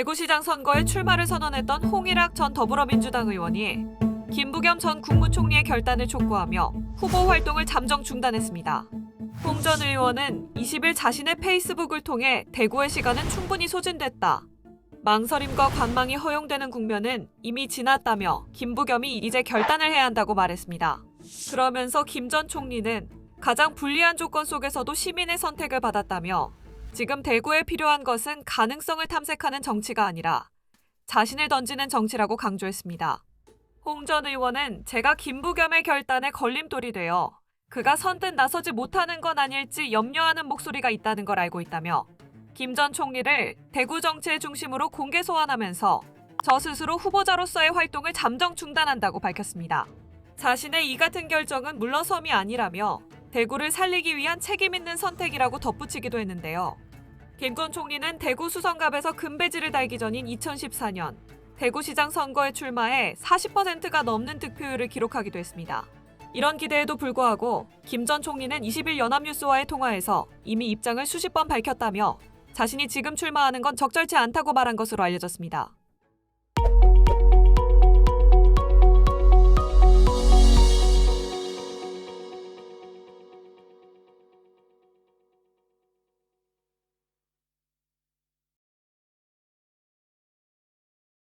대구시장 선거에 출마를 선언했던 홍일학 전 더불어민주당 의원이 김부겸 전 국무총리의 결단을 촉구하며 후보 활동을 잠정 중단했습니다. 홍 전 의원은 20일 자신의 페이스북을 통해 대구의 시간은 충분히 소진됐다. 망설임과 관망이 허용되는 국면은 이미 지났다며 김부겸이 이제 결단을 해야 한다고 말했습니다. 그러면서 김 전 총리는 가장 불리한 조건 속에서도 시민의 선택을 받았다며 지금 대구에 필요한 것은 가능성을 탐색하는 정치가 아니라 자신을 던지는 정치라고 강조했습니다. 홍 전 의원은 제가 김부겸의 결단에 걸림돌이 되어 그가 선뜻 나서지 못하는 건 아닐지 염려하는 목소리가 있다는 걸 알고 있다며 김 전 총리를 대구 정치의 중심으로 공개 소환하면서 저 스스로 후보자로서의 활동을 잠정 중단한다고 밝혔습니다. 자신의 이 같은 결정은 물러섬이 아니라며 대구를 살리기 위한 책임 있는 선택이라고 덧붙이기도 했는데요. 김 전 총리는 대구 수성갑에서 금배지를 달기 전인 2014년 대구시장 선거에 출마해 40%가 넘는 득표율을 기록하기도 했습니다. 이런 기대에도 불구하고 김 전 총리는 20일 연합뉴스와의 통화에서 이미 입장을 수십 번 밝혔다며 자신이 지금 출마하는 건 적절치 않다고 말한 것으로 알려졌습니다.